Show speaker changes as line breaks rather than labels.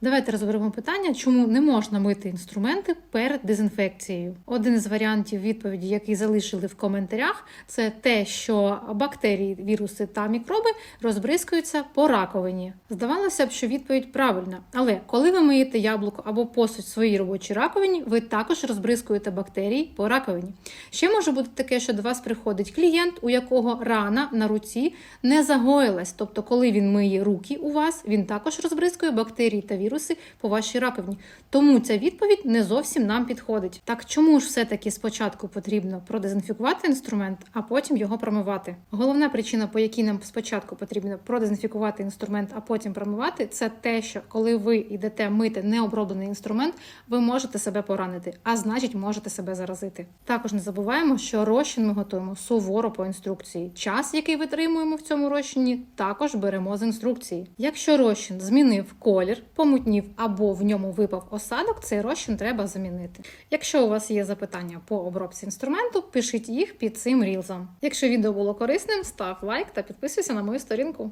Давайте розберемо питання, чому не можна мити інструменти перед дезінфекцією. Один із варіантів відповіді, який залишили в коментарях, це те, що бактерії, віруси та мікроби розбризкуються по раковині. Здавалося б, що відповідь правильна, але коли ви миєте яблуко або посуд в своїй робочій раковині, ви також розбризкуєте бактерії по раковині. Ще може бути таке, що до вас приходить клієнт, у якого рана на руці не загоїлась. Тобто, коли він миє руки у вас, він також розбризкує бактерії та віруси по вашій раковині. Тому ця відповідь не зовсім нам підходить. Так чому ж все-таки спочатку потрібно продезінфікувати інструмент, а потім його промивати? Головна причина, по якій нам спочатку потрібно продезінфікувати інструмент, а потім промивати, це те, що коли ви йдете мити необроблений інструмент, ви можете себе поранити, а значить, можете себе заразити. Також не забуваємо, що розчин ми готуємо суворо по інструкції. Час, який витримуємо в цьому розчині, також беремо з інструкції. Якщо розчин змінив колір, помутнів або в ньому випав осадок, цей розчин треба замінити. Якщо у вас є запитання по обробці інструменту, пишіть їх під цим рілзом. Якщо відео було корисним, став лайк та підписуйся на мою сторінку.